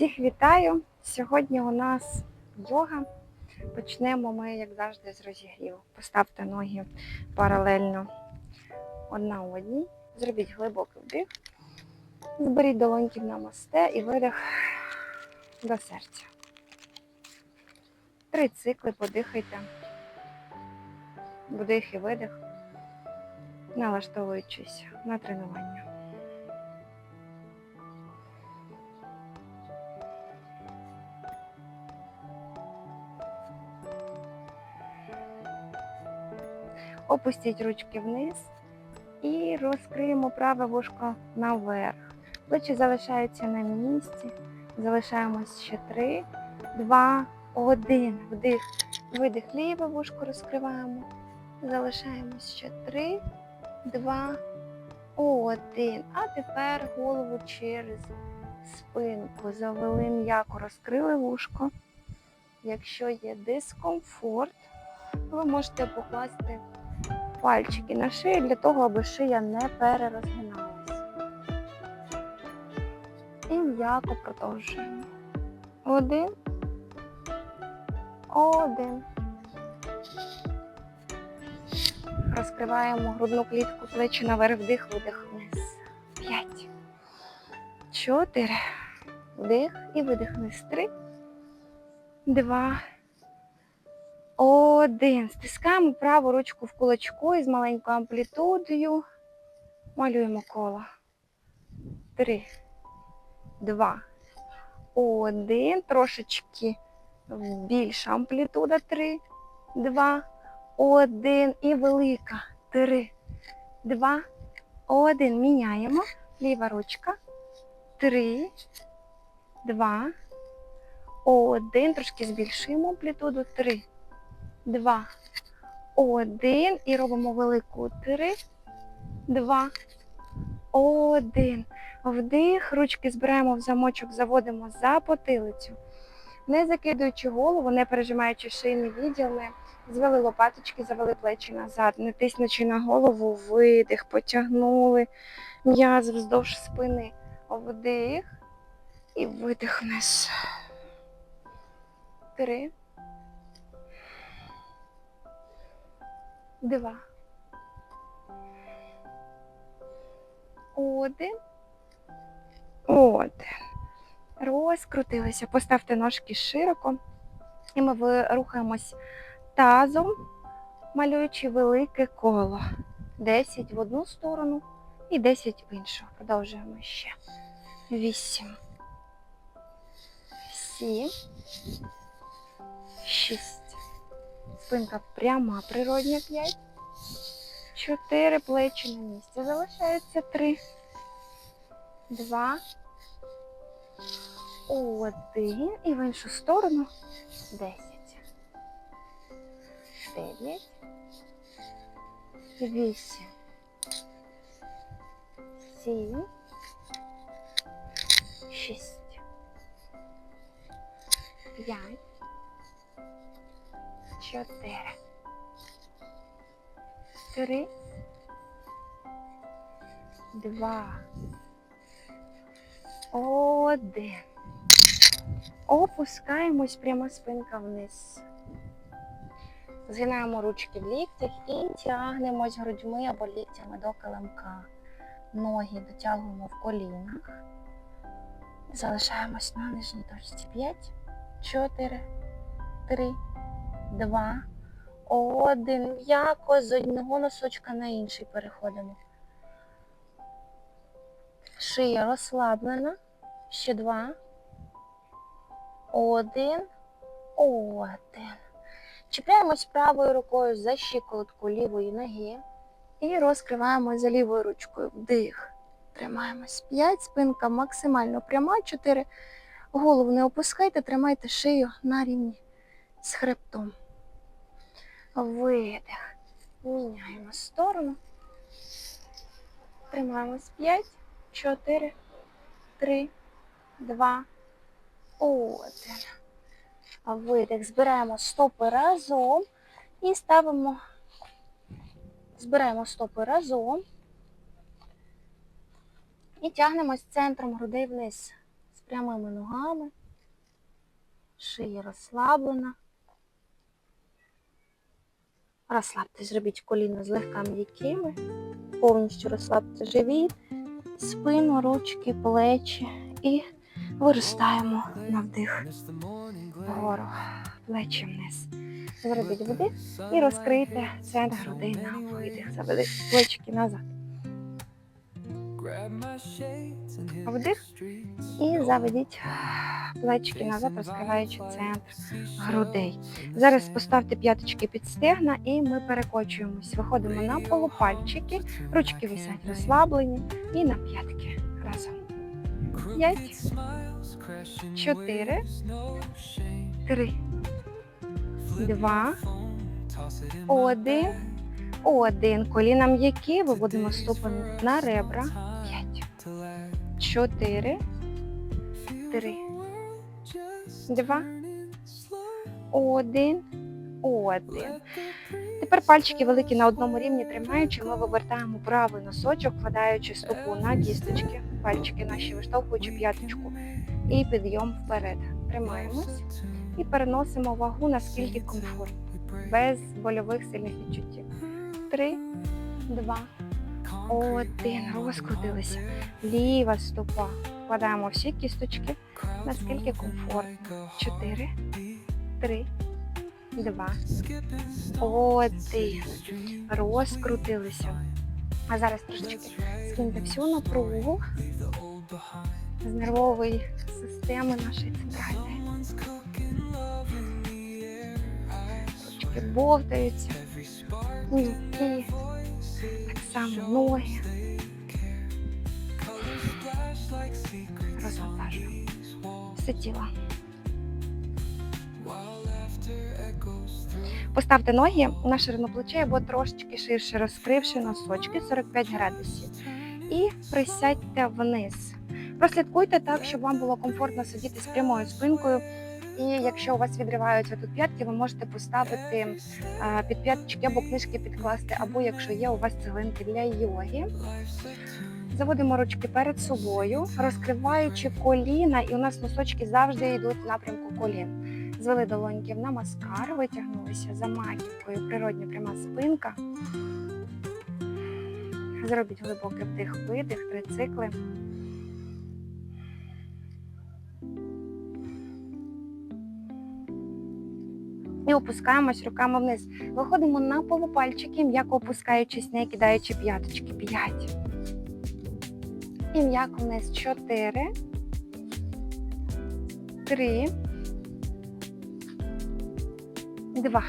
Всіх вітаю! Сьогодні у нас йога. Почнемо ми, як завжди, з розігріву. Поставте ноги паралельно одна одній. Зробіть глибокий вдих. Зберіть долоньки на мосте і видих до серця. Три цикли подихайте. Вдих і видих, налаштовуючись на тренування. Опустіть ручки вниз і розкриємо праве вушко наверх. Плечі залишаються на місці. Залишаємось ще три, два, один. Вдих, видих, ліве вушко розкриваємо. Залишаємось ще три, два, один. А тепер голову через спинку. Завели м'яко, розкрили вушко. Якщо є дискомфорт, ви можете покласти пальчики на шию для того, аби шия не перерозгиналася. І м'яко продовжуємо. Один. Один. Розкриваємо грудну клітку, плечі наверх, вдих, видих вниз. П'ять. Чотири. Вдих і видих вниз. Три. Два. Один. Стискаємо праву ручку в кулачку із маленькою амплітудою. Малюємо коло. Три. Два. Один. Трошечки більша амплітуда. Три. Два. Один. І велика. Три. Два. Один. Міняємо. Ліва ручка. Три. Два. Один. Трошки збільшуємо амплітуду. Три два, один. І робимо велику три, два, один. Вдих, ручки збираємо в замочок, заводимо за потилицю. Не закидуючи голову, не пережимаючи шийний відділ, ми звели лопаточки, завели плечі назад, не тиснучи на голову, видих, потягнули м'яз вздовж спини. Вдих і видих вниз. Три. Два. Один. Один. Розкрутилися. Поставте ножки широко. І ми рухаємось тазом, малюючи велике коло. 10 в одну сторону і 10 в іншу. Продовжуємо ще. 8. 7. 6. Спинка пряма, природня 5. 4 плечі на місці. Залишається 3. 2. 1. І в іншу сторону 10. 9. 8. 7. 6. 5. Чотири. Три. Два. Один. Опускаємось прямо спинка вниз. Згинаємо ручки в ліктях і тягнемось грудьми або ліктями до килимка. Ноги дотягуємо в колінах. Залишаємось на нижній точці. П'ять, чотири, три два, один. М'яко з одного носочка на інший переходимо. Шия розслаблена. Ще два. Один. Один. Чіпляємось правою рукою за щиколотку лівої ноги. І розкриваємо за лівою ручкою. Вдих. Тримаємось. П'ять. Спинка максимально пряма. Чотири. Голову не опускайте, тримайте шию на рівні з хребтом. Видих. Міняємо сторону. Тримаємось 5, 4, 3, 2, 1. Видих. Збираємо стопи разом і ставимо, збираємо стопи разом і тягнемось центром грудей вниз. з прямими ногами. Шия розслаблена. Розслабте, зробіть коліна злегка м'якими. Повністю розслабте живіт, спину, ручки, плечі. І виростаємо на вдих. Вгору, плечі вниз. Зробіть вдих і розкрийте центр грудей на видих. Заведіть плечики назад. Вдих і заведіть плечики назад, розкриваючи центр грудей. Зараз поставте п'яточки під стегна і ми перекочуємось. Виходимо на полупальчики, ручки висять розслаблені і на п'ятки разом. П'ять, чотири, три, два, один, один. Коліна м'які, виводимо ступень на ребра. П'ять, чотири, три, два, один, один. Тепер пальчики великі на одному рівні тримаючи, ми вивертаємо правий носочок, вкладаючи стопу на кісточки, пальчики наші виштовхуючи п'яточку. І підйом вперед. Тримаємось і переносимо вагу наскільки комфортно, без больових сильних відчуттів. Три, два, один. Розкрутилися. Ліва стопа. Вкладаємо всі кісточки, наскільки комфортно. Чотири, три, два, один. Розкрутилися. А зараз трошечки скиньте всю напругу з нервової системи нашої центральної. Ручки бовтаються. Так ноги. Розвантажуємо. Все тіло. Поставте ноги на ширину плечей або трошечки ширше розкривши носочки 45 градусів. І присядьте вниз. Прослідкуйте так, щоб вам було комфортно сидіти з прямою спинкою. І якщо у вас відриваються тут п'ятки, ви можете поставити під п'яточки або книжки підкласти, або якщо є у вас цеглинки для йоги. Заводимо ручки перед собою, розкриваючи коліна, і у нас носочки завжди йдуть в напрямку колін. Звели долоньки в намаскар, витягнулися за маківкою, природня пряма спинка. Зробіть глибокий вдих-видих, три цикли. І опускаємось руками вниз. Виходимо на полупальчики, м'яко опускаючись, не кидаючи п'яточки. П'ять. І м'яко вниз. Чотири. Три. Два.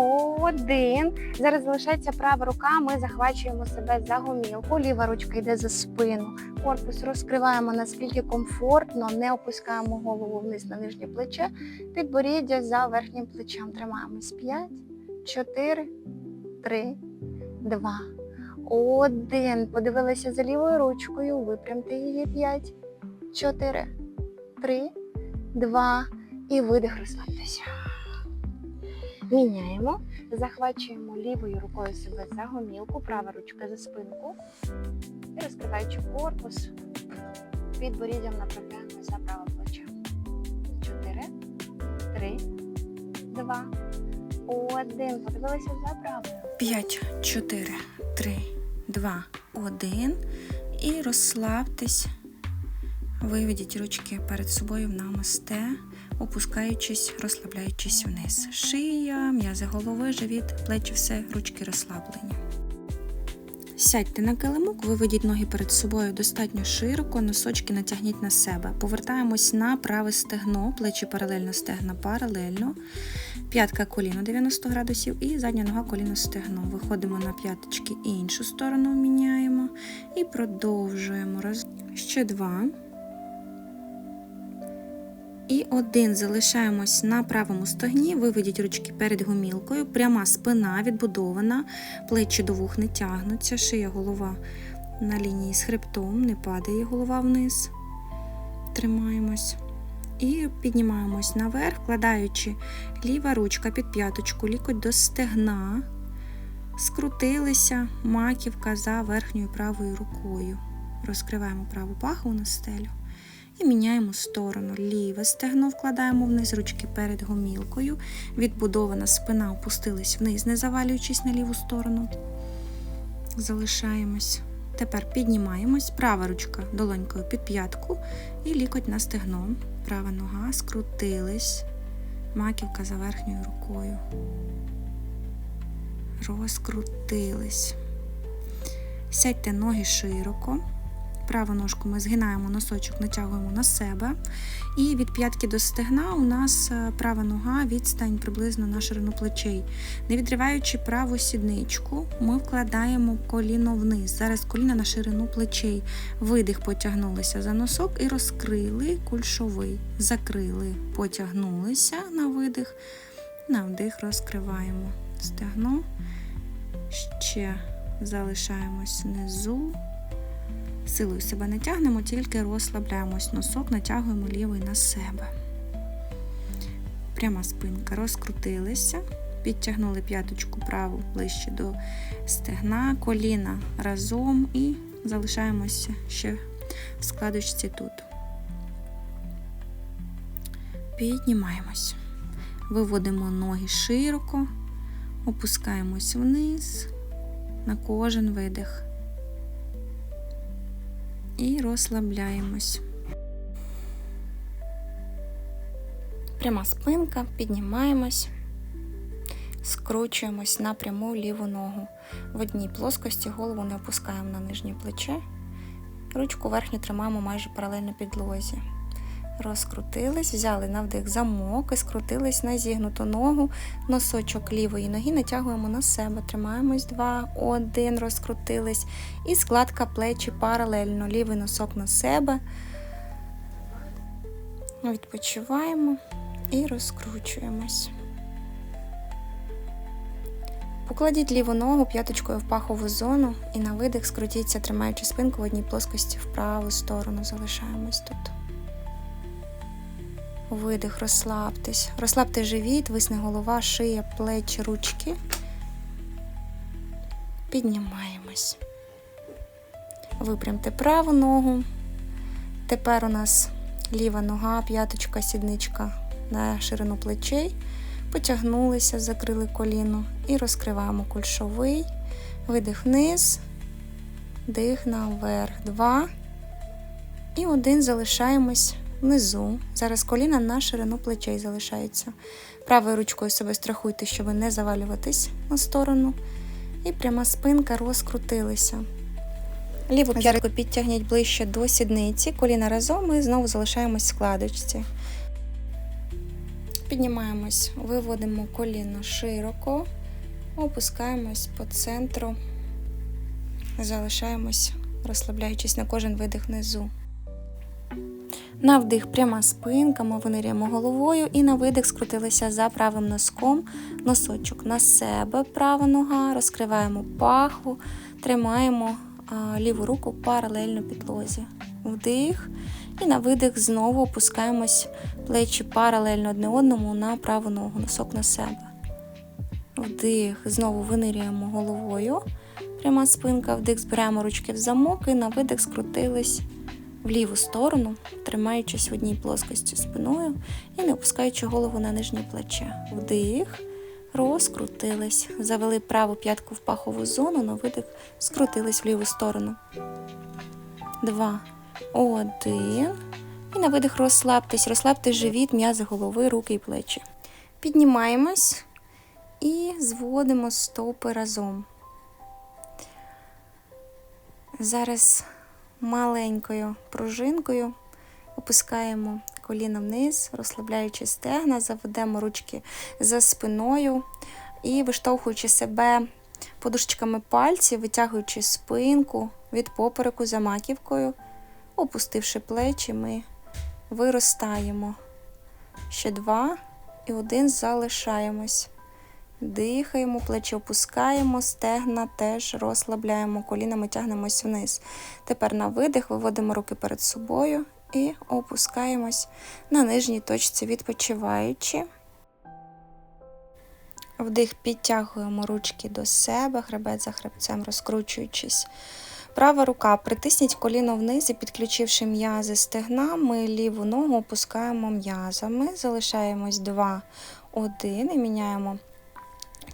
Один. Зараз залишається права рука. Ми захвачуємо себе за гомілку. Ліва ручка йде за спину. Корпус розкриваємо наскільки комфортно, не опускаємо голову вниз на нижнє плече. Підборіддя за верхнім плечем. Тримаємось. П'ять, чотири, три, два, один. Подивилися за лівою ручкою. Випрямте її. П'ять, чотири, три, два. І видих розслабтеся. Міняємо, захвачуємо лівою рукою себе за гомілку, права ручка за спинку. І розкриваючи корпус, підборіддям направляємо за праве плече. Чотири, три, два, один. Подивилися за правою. 5, 4, 3, 2, 1. І розслабтесь. Виведіть ручки перед собою в намасте, опускаючись, розслабляючись вниз. Шия, м'язи голови, живіт, плечі, все, ручки розслаблені. Сядьте на килимок, виведіть ноги перед собою достатньо широко, носочки натягніть на себе. Повертаємось на праве стегно, плечі паралельно стегна паралельно. П'ятка коліно 90 градусів і задня нога коліно стегно. Виходимо на п'яточки іншу сторону, міняємо і продовжуємо. Ще два. І один залишаємось на правому стегні, виведіть ручки перед гомілкою, пряма спина відбудована, плечі до вух не тягнуться, шия голова на лінії з хребтом, не падає голова вниз. Тримаємось. І піднімаємось наверх, вкладаючи ліва ручка під п'яточку, лікоть до стегна, скрутилися, маківка за верхньою правою рукою. розкриваємо праву пахву на стелю і міняємо сторону. Ліве стегно вкладаємо вниз ручки перед гомілкою. Відбудована спина опустилась вниз, не завалюючись на ліву сторону. Залишаємось. Тепер піднімаємось. Права ручка долонькою під п'ятку і лікоть на стегно. Права нога скрутились. Маківка за верхньою рукою. Розкрутились. Сядьте ноги широко. Праву ножку ми згинаємо, носочок натягуємо на себе. І від п'ятки до стегна у нас е, права нога відстань приблизно на ширину плечей. Не відриваючи праву сідничку, ми вкладаємо коліно вниз. Зараз коліна на ширину плечей. Видих потягнулися за носок і розкрили кульшовий. Закрили, потягнулися на видих, на вдих розкриваємо стегно. Ще залишаємось внизу. Силою себе не тягнемо, тільки розслабляємось. Носок натягуємо лівий на себе. Пряма спинка. Розкрутилися. Підтягнули п'яточку праву ближче до стегна, коліна разом і залишаємося ще в складочці тут. Піднімаємось. Виводимо ноги широко, опускаємось вниз на кожен видих і розслабляємось. Пряма спинка, піднімаємось, скручуємось на пряму ліву ногу. В одній плоскості голову не опускаємо на нижнє плече. Ручку верхню тримаємо майже паралельно підлозі. Розкрутились, взяли на вдих замок і скрутились на зігнуту ногу, носочок лівої ноги натягуємо на себе. Тримаємось два, один, розкрутились. І складка плечі паралельно. Лівий носок на себе. Відпочиваємо і розкручуємось. Покладіть ліву ногу п'яточкою в пахову зону і на видих скрутіться, тримаючи спинку в одній плоскості в праву сторону. Залишаємось тут. Видих, розслабтесь. Розслабте живіт, висне голова, шия, плечі, ручки. Піднімаємось. Випрямте праву ногу. Тепер у нас ліва нога, п'яточка, сідничка на ширину плечей. Потягнулися, закрили коліно і розкриваємо кульшовий. Видих вниз, дих наверх. Два. І один залишаємось внизу. Зараз коліна на ширину плечей залишаються. Правою ручкою себе страхуйте, щоб не завалюватись на сторону. І пряма спинка розкрутилися. Ліву п'ятку підтягніть ближче до сідниці, коліна разом і знову залишаємось в складочці. Піднімаємось, виводимо коліно широко, опускаємось по центру, залишаємось, розслабляючись на кожен видих внизу. На вдих пряма спинка, ми виниряємо головою і на видих скрутилися за правим носком, носочок на себе, права нога, розкриваємо пахву, тримаємо ліву руку паралельно підлозі. Вдих. І на видих знову опускаємось плечі паралельно одне одному на праву ногу, носок на себе. Вдих, знову винирюємо головою. Пряма спинка, вдих, збираємо ручки в замок і на видих скрутились в ліву сторону, тримаючись в одній плоскості спиною і не опускаючи голову на нижнє плече. Вдих, розкрутились, завели праву п'ятку в пахову зону, на видих скрутились в ліву сторону. Два. Один. І на видих розслабтесь, розслабте живіт, м'язи голови, руки і плечі. Піднімаємось і зводимо стопи разом. Зараз маленькою пружинкою опускаємо коліно вниз, розслабляючи стегна, заведемо ручки за спиною і виштовхуючи себе подушечками пальців, витягуючи спинку від попереку за маківкою, опустивши плечі, ми виростаємо. Ще два і один залишаємось. Дихаємо, плечі опускаємо, стегна теж розслабляємо, колінами тягнемось вниз. Тепер на видих виводимо руки перед собою і опускаємось на нижній точці, відпочиваючи. Вдих підтягуємо ручки до себе, хребет за хребцем, розкручуючись Права рука. Притисніть коліно вниз і підключивши м'язи стегна, ми ліву ногу опускаємо м'язами. Залишаємось 2, 1 і міняємо.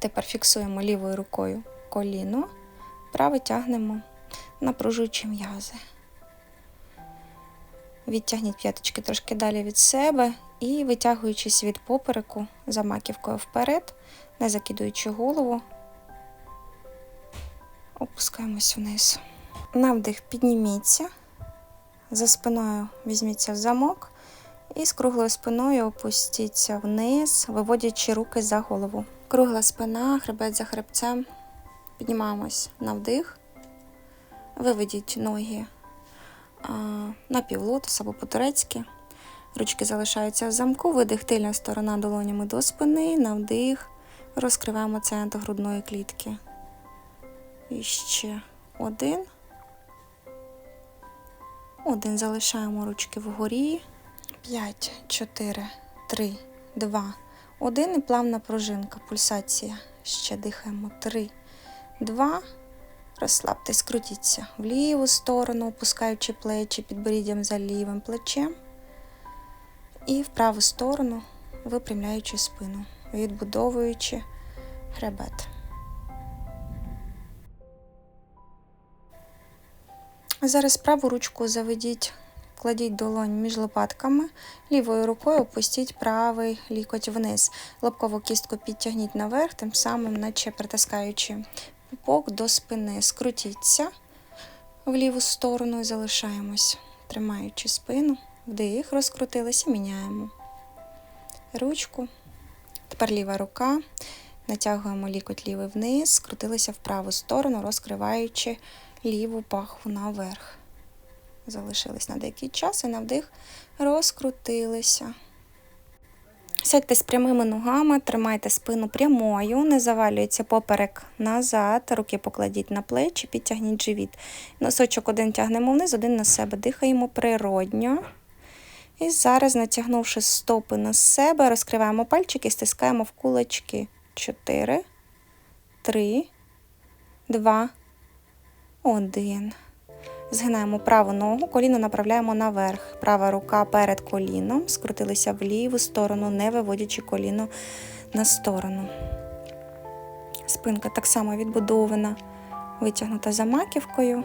Тепер фіксуємо лівою рукою коліно, праве тягнемо, напружуючи м'язи. Відтягніть п'яточки трошки далі від себе і витягуючись від попереку за маківкою вперед, не закидуючи голову, опускаємось вниз. На вдих підніміться, за спиною візьміться в замок і з круглою спиною опустіться вниз, виводячи руки за голову. Кругла спина, хребет за хребцем. Піднімаємось на вдих, виведіть ноги на півлотос або по-турецьки. Ручки залишаються в замку, видих тильна сторона долонями до спини, на вдих, розкриваємо центр грудної клітки. І ще один. Один залишаємо ручки вгорі. 5, 4, 3, 2, 1 і плавна пружинка, пульсація. Ще дихаємо. 3, 2. Розслабтесь, крутіться в ліву сторону, опускаючи плечі підборіддям за лівим плечем. І в праву сторону, випрямляючи спину, відбудовуючи хребет. Зараз праву ручку заведіть, кладіть долонь між лопатками, лівою рукою опустіть правий лікоть вниз. Лобкову кістку підтягніть наверх, тим самим, наче притискаючи пупок до спини. Скрутіться в ліву сторону і залишаємось, тримаючи спину, вдих, розкрутилися, міняємо ручку. Тепер ліва рука. Натягуємо лікоть лівий вниз, скрутилися в праву сторону, розкриваючи ліву пахву наверх. Залишились на деякий час і на вдих розкрутилися. Сядьте з прямими ногами, тримайте спину прямою, не завалюється поперек назад, руки покладіть на плечі, підтягніть живіт. Носочок один тягнемо вниз, один на себе. Дихаємо природньо. І зараз, натягнувши стопи на себе, розкриваємо пальчики, стискаємо в кулачки. 4, 3, 2, 1. Згинаємо праву ногу, коліно направляємо наверх. Права рука перед коліном, скрутилися в ліву сторону, не виводячи коліно на сторону. Спинка так само відбудована, витягнута за маківкою.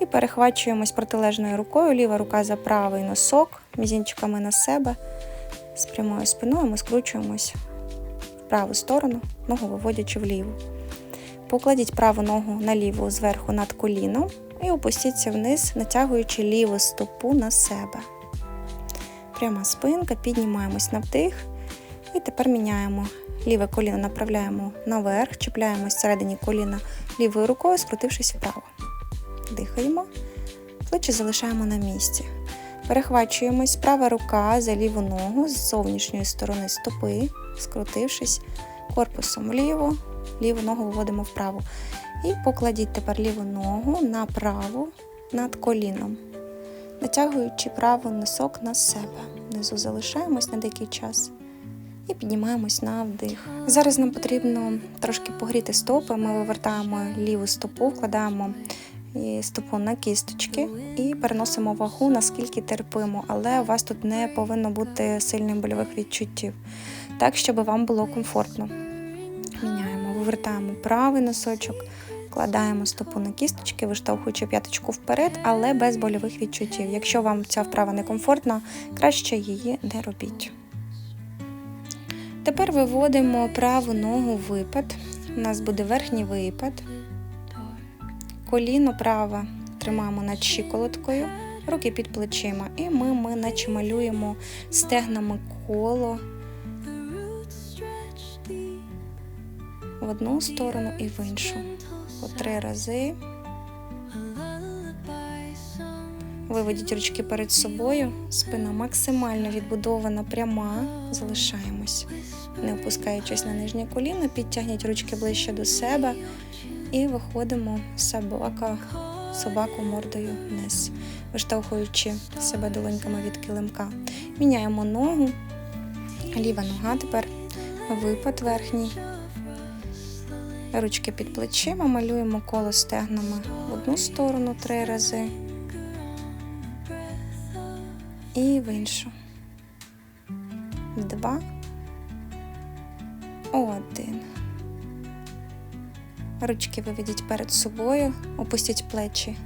І перехвачуємось протилежною рукою. Ліва рука за правий носок, мізінчиками на себе. З прямою спиною ми скручуємось в праву сторону, ногу виводячи вліву. Покладіть праву ногу на ліву зверху над коліном і опустіться вниз, натягуючи ліву стопу на себе. Пряма спинка, піднімаємось на вдих. І тепер міняємо. Ліве коліно направляємо наверх, чіпляємось всередині коліна лівою рукою, скрутившись вправо. Дихаємо, плечі залишаємо на місці. Перехвачуємось, права рука за ліву ногу з зовнішньої сторони стопи, скрутившись корпусом вліво, ліву ногу виводимо вправо. І покладіть тепер ліву ногу на праву над коліном, натягуючи правий носок на себе. Внизу залишаємось на деякий час і піднімаємось на вдих. Зараз нам потрібно трошки погріти стопи. Ми вивертаємо ліву стопу, вкладаємо стопу на кісточки і переносимо вагу, наскільки терпимо, але у вас тут не повинно бути сильних больових відчуттів, так, щоб вам було комфортно. Міняємо, вивертаємо правий носочок, кладаємо стопу на кісточки, виштовхуючи п'яточку вперед, але без больових відчуттів. Якщо вам ця вправа некомфортна, краще її не робіть. Тепер виводимо праву ногу в випад. У нас буде верхній випад. Коліно праве тримаємо над щиколоткою, руки під плечима. І ми, ми наче малюємо стегнами коло в одну сторону і в іншу. По три рази. Виведіть ручки перед собою, спина максимально відбудована, пряма. Залишаємось, не опускаючись на нижнє коліно, підтягніть ручки ближче до себе і виходимо собака, собаку мордою вниз, виштовхуючи себе долоньками від килимка. Міняємо ногу, ліва нога тепер, випад верхній. Ручки під плечима, малюємо коло стегнами в одну сторону три рази і в іншу. Два. Один. Ручки виведіть перед собою, опустіть плечі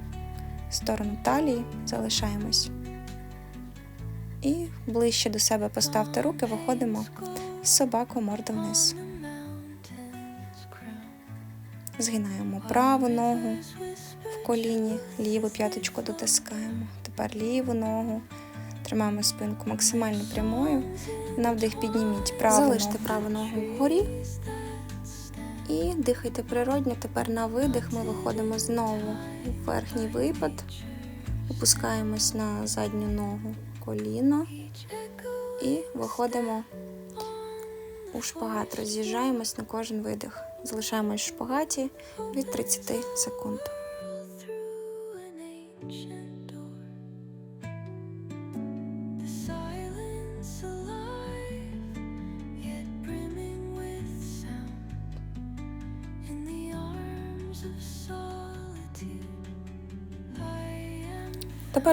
в сторону талії, залишаємось. І ближче до себе поставте руки, виходимо собаку морду вниз. Згинаємо праву ногу в коліні, ліву п'яточку дотискаємо. Тепер ліву ногу. Тримаємо спинку максимально прямою. На вдих підніміть праву Залиште ногу. праву ногу вгорі. І дихайте природньо. Тепер на видих ми виходимо знову в верхній випад. Опускаємось на задню ногу коліно. І виходимо у шпагат. Роз'їжджаємось на кожен видих. Залишаємось в шпагаті від 30 секунд.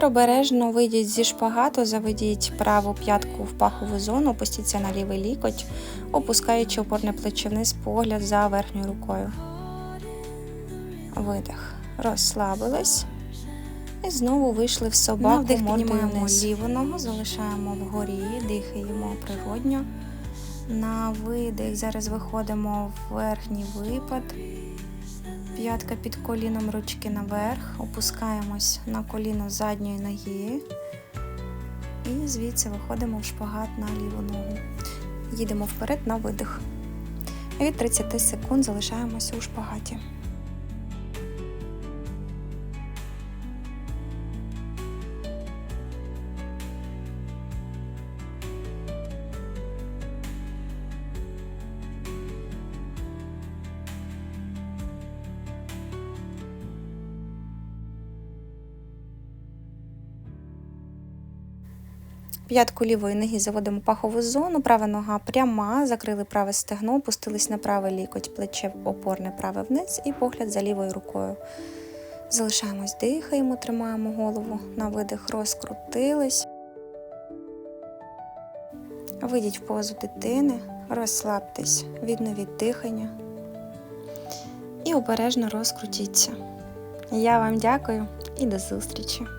Обережно вийдіть зі шпагату, заведіть праву п'ятку в пахову зону, опустіться на лівий лікоть, опускаючи опорне плече вниз, погляд за верхньою рукою. Видих. Розслабились. І знову вийшли в собаку. На вдих піднімаємо ліву ногу, залишаємо вгорі, дихаємо природньо. На видих. Зараз виходимо в верхній випад. П'ятка під коліном, ручки наверх. Опускаємось на коліно задньої ноги. І звідси виходимо в шпагат на ліву ногу. Їдемо вперед на видих. Від 30 секунд залишаємося у шпагаті. П'ятку лівої ноги заводимо пахову зону, права нога пряма, закрили праве стегно, опустились на правий лікоть, плече опорне праве вниз і погляд за лівою рукою. Залишаємось, дихаємо, тримаємо голову на видих, розкрутились. Вийдіть в позу дитини, розслабтесь, відновіть дихання і обережно розкрутіться. Я вам дякую і до зустрічі!